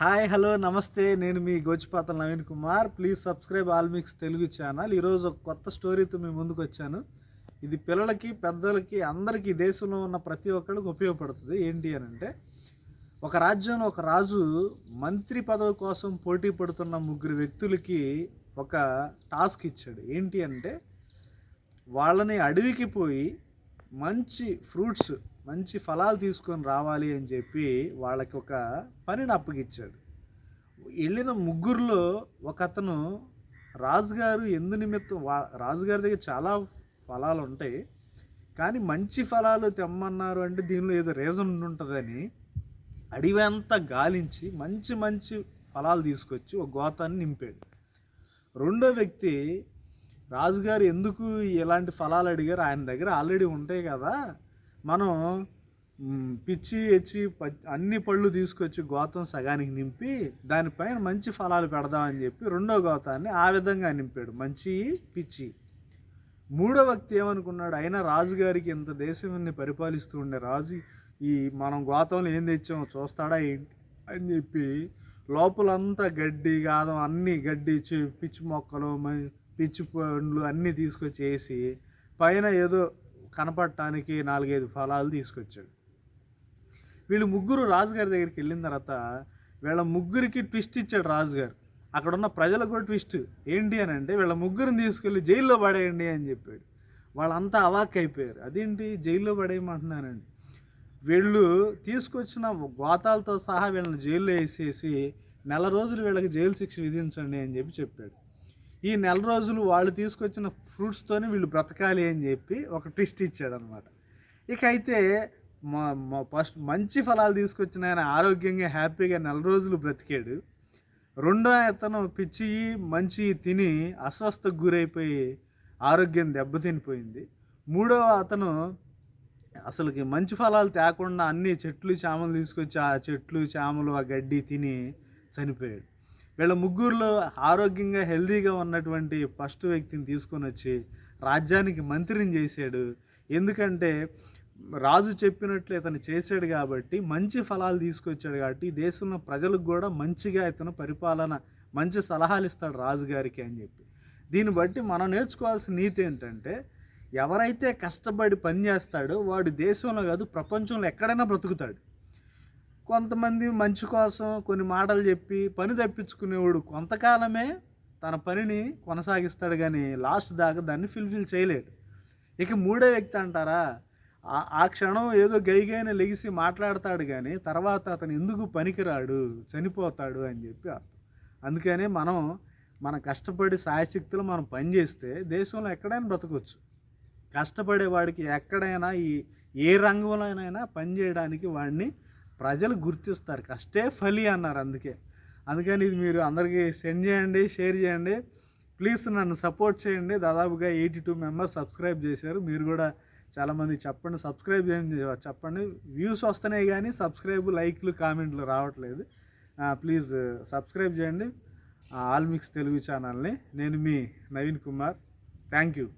Hi hello నమస్తే. నేను మీ Gochipatala Naveen Kumar. Please subscribe all mix Telugu channel. ఈరోజు ఒక కొత్త స్టోరీతో మీ ముందుకు వచ్చాను. ఇది పిల్లలకి పెద్దలకి అందరికీ దేశంలో ఉన్న ప్రతి ఒక్కరికి ఉపయోగపడుతుంది. ఏంటి అని అంటే ఒక రాజ్యంలో ఒక రాజు మంత్రి పదవి కోసం పోటీ పడుతున్న ముగ్గురు వ్యక్తులకి ఒక టాస్క్ ఇచ్చాడు. ఏంటి అంటే వాళ్ళని అడవికి పోయి మంచి ఫ్రూట్స్ మంచి ఫలాలు తీసుకొని రావాలి అని చెప్పి వాళ్ళకి ఒక పనిని అప్పగిచ్చాడు వెళ్ళిన ముగ్గురులో ఒక అతను రాజుగారు ఎందు నిమిత్తం వా రాజుగారి దగ్గర చాలా ఫలాలు ఉంటాయి. కానీ మంచి ఫలాలు తెమ్మన్నారు అంటే దీనిలో ఏదో రీజన్ ఉంటుందని అడివంతా గాలించి మంచి మంచి ఫలాలు తీసుకొచ్చి ఒక గోతాన్ని నింపాడు. రెండో వ్యక్తి రాజుగారు ఎందుకు ఇలాంటి ఫలాలు అడిగారు? ఆయన దగ్గర ఆల్రెడీ ఉంటాయి కదా. మనం పిచ్చి ఎచ్చి ప- అన్ని పళ్ళు తీసుకొచ్చి గోతం సగానికి నింపి దానిపైన మంచి ఫలాలు పెడదామని చెప్పి రెండో గోతాన్ని ఆ విధంగా నింపాడు. మంచి పిచ్చి. మూడో వ్యక్తి ఏమనుకున్నాడు? అయినా రాజుగారికి ఇంత దేశాన్ని పరిపాలిస్తూ ఉండే రాజు ఈ మనం గోతంలో ఏం తెచ్చామో చూస్తాడా ఏంటి? అని చెప్పి లోపలంతా గడ్డి గాదం అన్నీ గడ్డి పిచ్చి మొక్కలు మ- పిచ్చి పండ్లు అన్నీ తీసుకొచ్చి వేసి పైన ఏదో కనపడటానికి నాలుగైదు ఫలాలు తీసుకొచ్చాడు. వీళ్ళు ముగ్గురు రాజుగారి దగ్గరికి వెళ్ళిన తర్వాత వీళ్ళ ముగ్గురికి ట్విస్ట్ ఇచ్చాడు రాజుగారు. అక్కడ ఉన్న ప్రజలకు కూడా ట్విస్ట్ ఏంటి అని అంటే వీళ్ళ ముగ్గురిని తీసుకెళ్ళి జైల్లో పడేయండి అని చెప్పాడు. వాళ్ళంతా అవాక్ అయిపోయారు. అదేంటి? జైల్లో పడేయమంటున్నానండి వీళ్ళు తీసుకొచ్చిన గోతాలతో సహా వీళ్ళని జైల్లో వేసేసి నెల రోజులు వీళ్ళకి జైలు శిక్ష విధించండి అని చెప్పి చెప్పాడు. ఈ నెల రోజులు వాళ్ళు తీసుకొచ్చిన ఫ్రూట్స్తోనే వీళ్ళు బ్రతకాలి అని చెప్పి ఒక ట్విస్ట్ ఇచ్చాడు అనమాట ఇక అయితే ఫస్ట్ మంచి ఫలాలు తీసుకొచ్చిన ఆయన ఆరోగ్యంగా హ్యాపీగా నెల రోజులు బ్రతికాడు. రెండో అతను పిచ్చి మంచి తిని అస్వస్థకు గురైపోయి ఆరోగ్యం దెబ్బతినిపోయింది. మూడో అతను అసలుకి మంచి ఫలాలు తేకుండా అన్ని చెట్లు చామలు తీసుకొచ్చి ఆ చెట్లు చేమలు ఆ గడ్డి తిని చనిపోయాడు. వీళ్ళ ముగ్గురులో ఆరోగ్యంగా హెల్తీగా ఉన్నటువంటి ఫస్ట్ వ్యక్తిని తీసుకొని వచ్చి రాజ్యానికి మంత్రిని చేశాడు. ఎందుకంటే రాజు చెప్పినట్లు ఇతను చేశాడు కాబట్టి మంచి ఫలాలు తీసుకొచ్చాడు కాబట్టి దేశంలో ప్రజలకు కూడా మంచిగా ఇతను పరిపాలన మంచి సలహాలు ఇస్తాడు రాజుగారికి అని చెప్పి. దీన్ని బట్టి మనం నేర్చుకోవాల్సిన నీతి ఏంటంటే ఎవరైతే కష్టపడి పని చేస్తాడో వాడు దేశంలో కాదు ప్రపంచంలో ఎక్కడైనా బ్రతుకుతాడు. కొంతమంది మంచి కోసం కొన్ని మాటలు చెప్పి పని తప్పించుకునేవాడు కొంతకాలమే తన పనిని కొనసాగిస్తాడు కానీ లాస్ట్ దాకా దాన్ని ఫిల్ఫిల్ చేయలేడు. ఇక మూడో వ్యక్తి అంటారా? ఆ- క్షణం ఏదో గైగైన లెగిసి మాట్లాడతాడు కానీ తర్వాత అతను ఎందుకు పనికిరాడు? చనిపోతాడు అని చెప్పి అర్థం. అందుకనే మనం మన కష్టపడి సాయశక్తులు మనం పనిచేస్తే దేశంలో ఎక్కడైనా బ్రతకవచ్చు కష్టపడే వాడికి ఎక్కడైనా ఈ ఏ రంగంలోనైనా పని చేయడానికి వాడిని ప్రజలు గుర్తిస్తారు. కష్టే ఫలి అన్నారు అందుకే. అందుకని ఇది మీరు అందరికీ సెండ్ చేయండి షేర్ చేయండి. ప్లీజ్ నన్ను సపోర్ట్ చేయండి. దాదాపుగా ఎయిటీ టూ మెంబర్స్ సబ్స్క్రైబ్ చేశారు. మీరు కూడా చాలామంది చెప్పండి. సబ్స్క్రైబ్ చేయండి చెప్పండి. వ్యూస్ వస్తున్నాయి కానీ సబ్స్క్రైబ్ లైక్లు కామెంట్లు రావట్లేదు. ప్లీజ్ సబ్స్క్రైబ్ చేయండి. ఆల్మిక్స్ తెలుగు ఛానల్ని. నేను మీ నవీన్ కుమార్. Thank you.